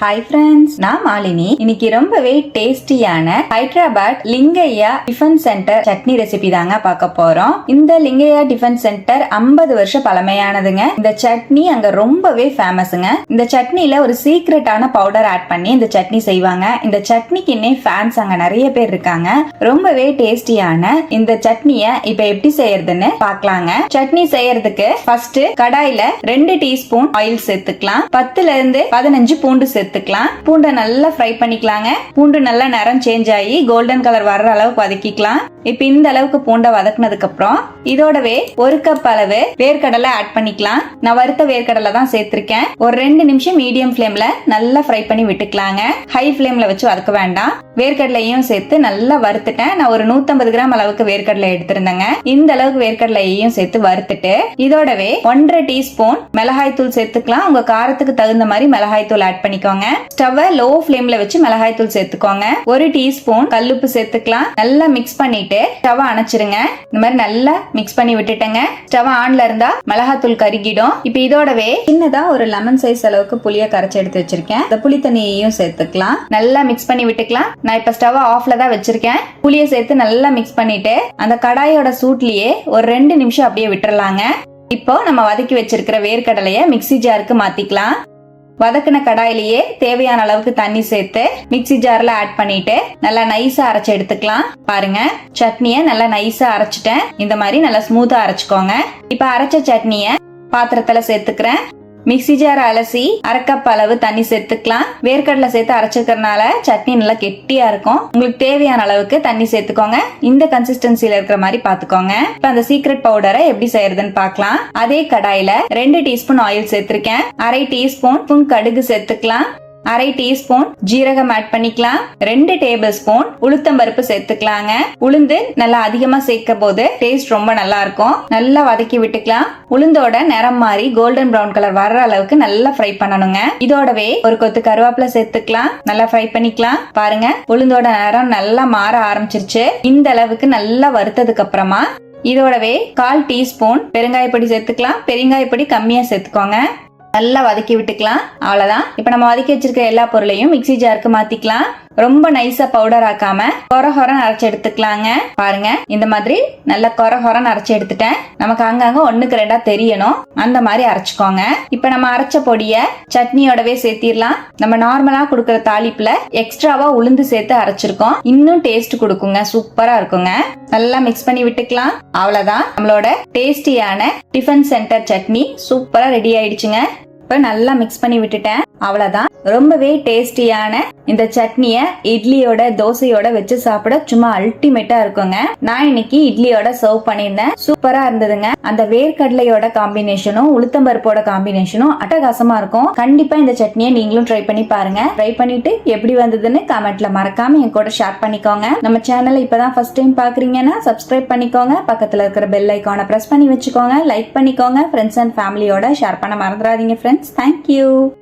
Hi friends நான் மாலினி. இன்னைக்கு ரொம்பவே டேஸ்டியான Hyderabad Lingaiah tiffin centre chutney recipe தாங்க பார்க்க போறோம். இந்த லிங்கையா டிஃபன் சென்டர் 50 வருஷம் பழமையானதுங்க. இந்த சட்னி அங்க ரொம்பவே ஃபேமஸுங்க இந்த சட்னில ஒரு சீக்ரெட்டான பவுடர் ஆட் பண்ணி இந்த சட்னி செய்வாங்க. இந்த சட்னிக்குன்னே ஃபேன்ஸ் அங்க நிறைய பேர் இருக்காங்க. ரொம்பவே டேஸ்டியான இந்த சட்னிய இப்ப எப்படி செய்யறதுன்னு பார்க்கலாங்க. சட்னி செய்யறதுக்கு ஃபர்ஸ்ட் கடாயில ரெண்டு டீஸ்பூன் ஆயில் சேர்த்துக்கலாம். பத்துல இருந்து பதினஞ்சு பூண்டு சேர்த்துக்கலாம் பூண்டை நல்லா ஃப்ரை பண்ணிக்கலாங்க. பூண்டு நல்லா நிறம் சேஞ்ச் ஆகி கோல்டன் கலர் வர்ற அளவுக்கு வதக்கிக்கலாம். இப்போ இந்த அளவுக்கு பூண்டை வதக்குனதுக்கு அப்புறம் இதோடவே ஒரு கப் அளவு வேர்க்கடலை ஆட் பண்ணிக்கலாம். நான் வறுத்த வேர்க்கடலை தான் சேர்த்திருக்கேன். ஒரு ரெண்டு நிமிஷம் மீடியம் ஃப்ளேம்ல நல்லா ஃப்ரை பண்ணி விட்டுக்கலாங்க. ஹை ஃப்ளேம்ல வச்சு வதக்க வேண்டாம். வேர்க்கடலையும் சேர்த்து நல்லா வறுத்துட்டேன். நான் ஒரு 150 கிராம் அளவுக்கு வேர்க்கடலை எடுத்திருந்தேங்க. இந்த அளவுக்கு வேர்க்கடலையையும் சேர்த்து வறுத்துட்டு இதோடவே ஒன்றரை டீஸ்பூன் மிளகாய் தூள் சேர்த்துக்கலாம். உங்க காரத்துக்கு தகுந்த மாதிரி மிளகாய் தூள் ஆட் பண்ணிக்கோங்க. ஸ்டவ்வை லோ ஃப்ளேம்ல வச்சு மிளகாய் தூள் சேர்த்துக்கோங்க. ஒரு டீஸ்பூன் கல்லுப்பு சேர்த்துக்கலாம். நல்லா மிக்ஸ் பண்ணிட்டு ஸ்டவ் அணைச்சிருங்க. இந்த மாதிரி நல்லா மிக்ஸ் பண்ணி விட்டுட்டேங்க. ஸ்டவ் ஆன்ல இருந்தா மிளகாத்தூள் கருகிடும். இப்போ இதோடவே சின்னதா ஒரு லெமன் சைஸ் அளவுக்கு புளிய கரைச்சி எடுத்து வச்சிருக்கேன். இந்த புளி தண்ணியையும் சேர்த்துக்கலாம். நல்லா மிக்ஸ் பண்ணி விட்டுக்கலாம். நான் இப்ப ஸ்டவ் ஆஃப்ல தான் வச்சிருக்கேன். புளிய சேர்த்து நல்லா மிக்ஸ் பண்ணிட்டு அந்த கடாயோட சூட்லயே ஒரு ரெண்டு நிமிஷம் அப்படியே விட்டுறலாங்க. இப்போ நம்ம வதக்கி வச்சிருக்கிற வேர்க்கடலைய மிக்ஸி ஜாருக்கு மாத்திக்கலாம். வதக்குன கடாயிலேயே தேவையான அளவுக்கு தண்ணி சேர்த்து மிக்ஸி ஜார்ல ஆட் பண்ணிட்டு நல்லா நைஸா அரைச்சு எடுத்துக்கலாம். பாருங்க சட்னியை நல்லா நைஸா அரைச்சிட்டேன். இந்த மாதிரி நல்லா ஸ்மூத்தா அரைச்சுக்கோங்க. இப்ப அரைச்ச சட்னிய பாத்திரத்துல சேர்த்துக்கிறேன். மிக்ஸி ஜார் அலசி அரைக்கப் அளவு தண்ணி சேர்த்துக்கலாம். வேர்க்கடலை சேர்த்து அரைச்சிருக்கறனால சட்னி நல்லா கெட்டியா இருக்கும். உங்களுக்கு தேவையான அளவுக்கு தண்ணி சேர்த்துக்கோங்க. இந்த கன்சிஸ்டன்சில இருக்கிற மாதிரி பாத்துக்கோங்க இப்ப அந்த சீக்ரெட் பவுடரை எப்படி செய்யறதுன்னு பார்க்கலாம். அதே கடாயில ரெண்டு டீஸ்பூன் ஆயில் சேர்த்திருக்கேன். அரை டீஸ்பூன் கடுகு சேர்த்துக்கலாம். அரை டீஸ்பூன் ஜீரகம் ஆட் பண்ணிக்கலாம். ரெண்டு டேபிள் ஸ்பூன் உளுத்தம்பருப்பு சேர்த்துக்கலாங்க. உளுந்து நல்லா அதிகமா சேர்க்க போது டேஸ்ட் ரொம்ப நல்லா இருக்கும். நல்லா வதக்கி விட்டுக்கலாம். உளுந்தோட நிறம் மாறி கோல்டன் பிரவுன் கலர் வர்ற அளவுக்கு நல்லா ஃப்ரை பண்ணணுங்க. இதோடவே ஒரு கொத்து கருவேப்பிலை சேர்த்துக்கலாம். நல்லா ஃப்ரை பண்ணிக்கலாம். பாருங்க உளுந்தோட நிறம் நல்லா மாற ஆரம்பிச்சிருச்சு. இந்த அளவுக்கு நல்லா வறுத்ததுக்கு அப்புறமா இதோடவே கால் டீஸ்பூன் பெருங்காயப்பொடி சேர்த்துக்கலாம். பெருங்காயப்பொடி கம்மியா சேர்த்துக்கோங்க. நல்லா வதக்கி விட்டுக்கலாம். அவ்வளவுதான். இப்ப நம்ம வதக்கி வச்சிருக்க எல்லா பொருளையும் மிக்ஸி ஜாருக்கு மாத்திக்கலாம். ரொம்ப நைஸா பவுடர் ஆக்காம கொர கொரன்னு அரைச்சு எடுத்துக்கலாங்க. பாருங்க இந்த மாதிரி நல்லா கொர கொரன்னு அரைச்சு எடுத்துட்டேன். நமக்கு அங்கங்க ஒண்ணுக்கு ரெண்டா தெரியணும். அந்த மாதிரி அரைச்சுக்கோங்க. இப்ப நம்ம அரைச்ச பொடிய சட்னியோடவே சேர்த்திடலாம். நம்ம நார்மலா கொடுக்குற தாளிப்புல எக்ஸ்ட்ராவா உளுந்து சேர்த்து அரைச்சிருக்கோம். இன்னும் டேஸ்ட் கொடுக்குங்க சூப்பரா இருக்குங்க. நல்லா மிக்ஸ் பண்ணி விட்டுக்கலாம். அவ்வளவுதான். நம்மளோட டேஸ்டியான டிஃபன் சென்டர் சட்னி சூப்பரா ரெடி ஆயிடுச்சுங்க. இப்ப நல்லா மிக்ஸ் பண்ணி விட்டுட்டேன். அவ்வளவுதான். ரொம்பவே டேஸ்டியான இந்த சட்னிய இட்லியோட தோசையோட வச்சு சாப்பிட சும்மா அல்டிமேட்டா இருக்குங்க. நான் இன்னைக்கு இட்லியோட சர்வ் பண்ணியிருந்தேன். சூப்பரா இருந்ததுங்க. அந்த வேர்க்கடலையோட காம்பினேஷனும் உளுத்தம்பருப்போட காம்பினேஷனும் அட்டகாசமா இருக்கும். கண்டிப்பா இந்த சட்னியை நீங்களும் ட்ரை பண்ணி பாருங்க. ட்ரை பண்ணிட்டு எப்படி வந்ததுன்னு கமெண்ட்ல மறக்காம என் கூட ஷேர் பண்ணிக்கோங்க. நம்ம சேனலை இப்பதான் ஃபர்ஸ்ட் டைம் பாக்குறீங்கன்னா சப்ஸ்கிரைப் பண்ணிக்கோங்க. பக்கத்துல இருக்கிற பெல் ஐக்கானை பிரஸ் பண்ணி வச்சுக்கோங்க. லைக் பண்ணிக்கோங்க. ஃப்ரெண்ட்ஸ் அண்ட் ஃபேமிலியோட ஷேர் பண்ண மறந்துடாதீங்க ஃப்ரெண்ட்ஸ் தேங்க்யூ